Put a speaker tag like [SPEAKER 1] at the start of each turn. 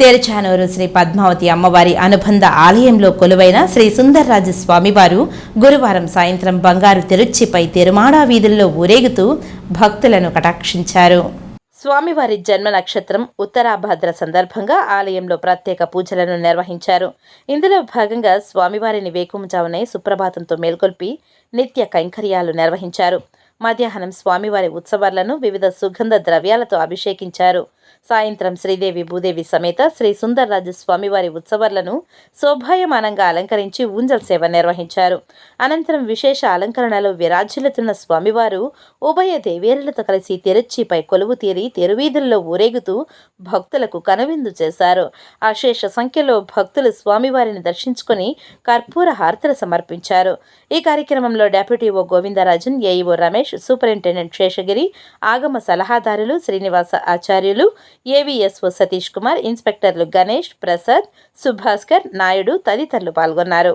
[SPEAKER 1] తెరచానూరు శ్రీ పద్మావతి అమ్మవారి అనుబంధ ఆలయంలో కొలువైన శ్రీ సుందర్రాజు స్వామివారు గురువారం సాయంత్రం బంగారు తెరుచ్చిపై తిరుమాడా వీధుల్లో ఊరేగుతూ భక్తులను కటాక్షించారు. స్వామివారి జన్మ నక్షత్రం ఉత్తరాభద్ర సందర్భంగా ఆలయంలో ప్రత్యేక పూజలను నిర్వహించారు. ఇందులో భాగంగా స్వామివారిని వేకుమజామునే సుప్రభాతంతో మేల్కొల్పి నిత్య కైంకర్యాలు నిర్వహించారు. మధ్యాహ్నం స్వామివారి ఉత్సవాలను వివిధ సుగంధ ద్రవ్యాలతో అభిషేకించారు. సాయంత్రం శ్రీదేవి భూదేవి సమేత శ్రీ సుందరరాజు స్వామివారి ఉత్సవాలను శోభాయమానంగా అలంకరించి ఊంజల్ సేవ నిర్వహించారు. అనంతరం విశేష అలంకరణలో విరాజిల్లుతున్న స్వామివారు ఉభయ దేవేరులతో కలిసి తిరుచ్చిపై కొలువు తీరి తెరువీధుల్లో ఊరేగుతూ భక్తులకు కనువిందు చేశారు. అశేష సంఖ్యలో భక్తులు స్వామివారిని దర్శించుకొని కర్పూర హారతులు సమర్పించారు. ఈ కార్యక్రమంలో డెప్యూటీ ఓ గోవిందరాజన్ ఏఈఓ రమేష్ రమేష్ సూపరింటెండెంట్ శేషగిరి ఆగమ సలహాదారులు శ్రీనివాస ఆచార్యులు ఏవిఎస్ఓ సతీష్ కుమార్ ఇన్స్పెక్టర్లు గణేష్ ప్రసాద్ సుభాస్కర్ నాయుడు తదితరులు పాల్గొన్నారు.